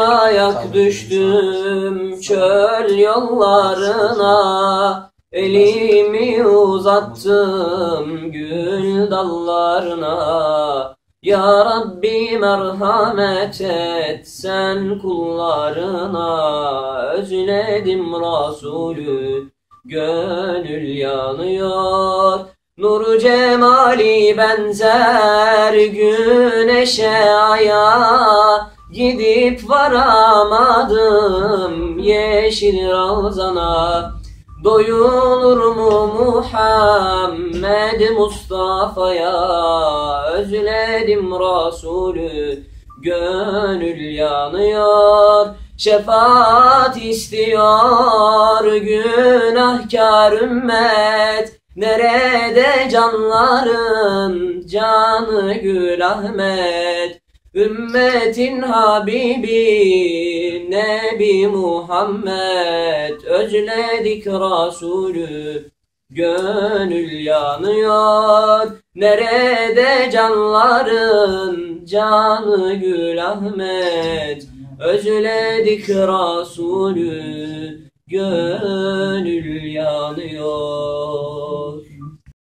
Ayak düştüm çöl yollarına. Elimi uzattım gül dallarına. Ya Rabbi merhamet et sen kullarına. Özledim Resulü gönül yanıyor Nuru cemali benzer güneşe aya Gidip varamadım yeşil ravzana. Doyulur mu Muhammed Mustafa'ya? Özledim Resulü gönül yanıyor. Şefaat istiyor günahkar ümmet Nerede canların canı Gül Ahmet? Ümmetin Habibi Nebi Muhammed. Özledik Resulü Gönül yanıyor. Nerede canların canı Gül Ahmet? Özledik Resulü gönül yanıyor.